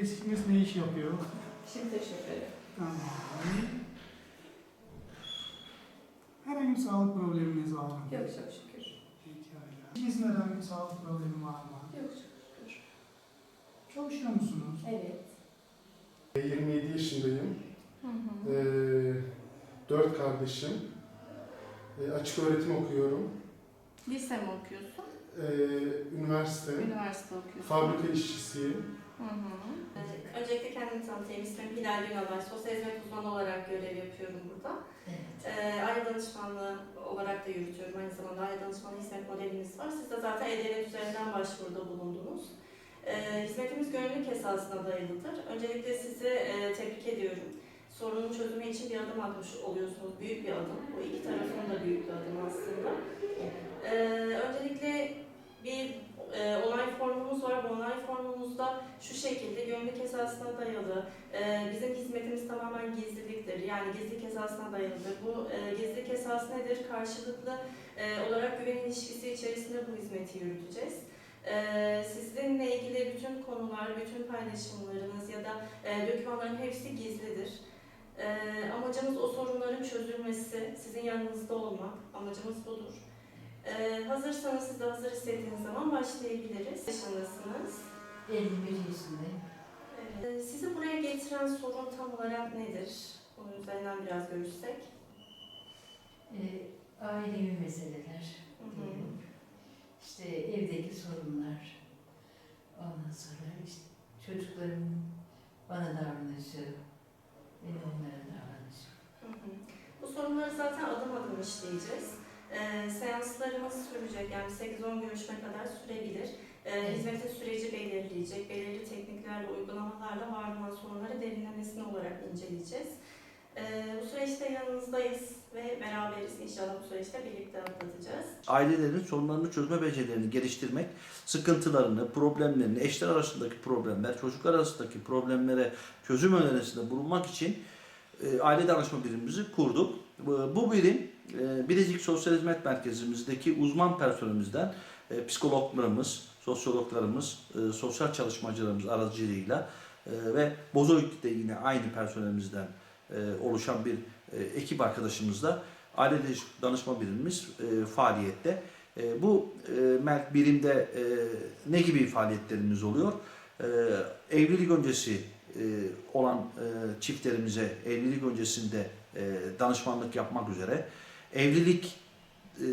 Kesikmez ne iş yapıyor? Şimdi teşekkür ederim. Tamam. Herhangi bir sağlık probleminiz var mı? Yok çok şükür. Pekala. İkinizin herhangi bir sağlık problemi var mı? Yok çok şükür. Çalışıyor musunuz? Evet. 27 yaşındayım. Hı hı. Ee, dört kardeşim. Ee, açık öğretim okuyorum. Lise mi okuyorsun? Ee, üniversite. Üniversite okuyorsun. Fabrika işçisiyim. Hı hı. Öncelikle kendimi tanıtayım. İsmim Hilal Günalay. Sosyal hizmet uzmanı olarak görev yapıyorum burada. Ee, aile danışmanlığı olarak da yürütüyorum. Aynı zamanda aile danışmanlığı hizmet modelimiz var. Siz de zaten E-Devlet üzerinden başvuruda bulundunuz. Ee, hizmetimiz gönüllülük esasına dayalıdır. Öncelikle sizi e, tebrik ediyorum. Sorunun çözümü için bir adım atmış oluyorsunuz. Büyük bir adım. Bu iki tarafın da büyük bir adım aslında. Ee, öncelikle bir e, onay formumuz var. Bu onay formumuzda şu şekilde gönüllülük esasına dayalı. e, bizim hizmetimiz tamamen gizliliktir. Yani gizlilik esasına dayalıdır. Bu e, gizlilik esası nedir? Karşılıklı e, olarak güven ilişkisi içerisinde bu hizmeti yürüteceğiz. E, sizinle ilgili bütün konular, bütün paylaşımlarınız ya da e, dokümanların hepsi gizlidir. E, amacımız o sorunların çözülmesi, sizin yanınızda olmak. Amacımız budur. Ee, hazırsanız siz de hazır hissettiğiniz zaman başlayabiliriz. Yaşındasınız. 51 yaşındayım. Ee, sizi buraya getiren sorun tam olarak nedir? Bunun üzerinden biraz görüşsek. Ee, ailevi meseleler Hı hı. İşte evdeki sorunlar. Ondan sonra işte çocuklarımın bana davranışı, benim onlara davranışım. Hı hı. Bu sorunları zaten adım adım işleyeceğiz. Ee, seanslarımız sürecek, yani 8-10 görüşme kadar sürebilir. Ee, Evet. hizmetin süreci belirleyecek, belirli tekniklerle, uygulamalarla var olan sorunları derinlemesine olarak inceleyeceğiz. Ee, bu süreçte yanınızdayız ve beraberiz. İnşallah bu süreçte birlikte atlatacağız. ailelerin sorunlarını çözme becerilerini geliştirmek, sıkıntılarını, problemlerini, eşler arasındaki problemler, çocuklar arasındaki problemlere çözüm önerisinde bulunmak için e, aile danışma birimimizi kurduk. Bu, birim e, Sosyal Hizmet Merkezimizdeki uzman personelimizden e, psikologlarımız, sosyologlarımız, e, sosyal çalışmacılarımız aracılığıyla ve Bozoğüt'te yine aynı personelimizden oluşan bir ekip arkadaşımızla aile danışma birimimiz faaliyette. Bu birimde ne gibi faaliyetlerimiz oluyor? Evlilik öncesi e, olan çiftlerimize evlilik öncesinde e, danışmanlık yapmak üzere evlilik e,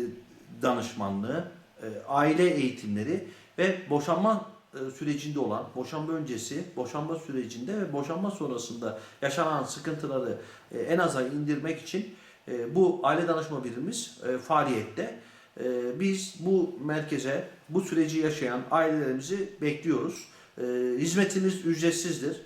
danışmanlığı, e, aile eğitimleri ve boşanma e, sürecinde olan, boşanma öncesi, boşanma sürecinde ve boşanma sonrasında yaşanan sıkıntıları e, en aza indirmek için e, bu aile danışma birimimiz e, faaliyette. E, biz bu merkeze bu süreci yaşayan ailelerimizi bekliyoruz. E, hizmetimiz ücretsizdir.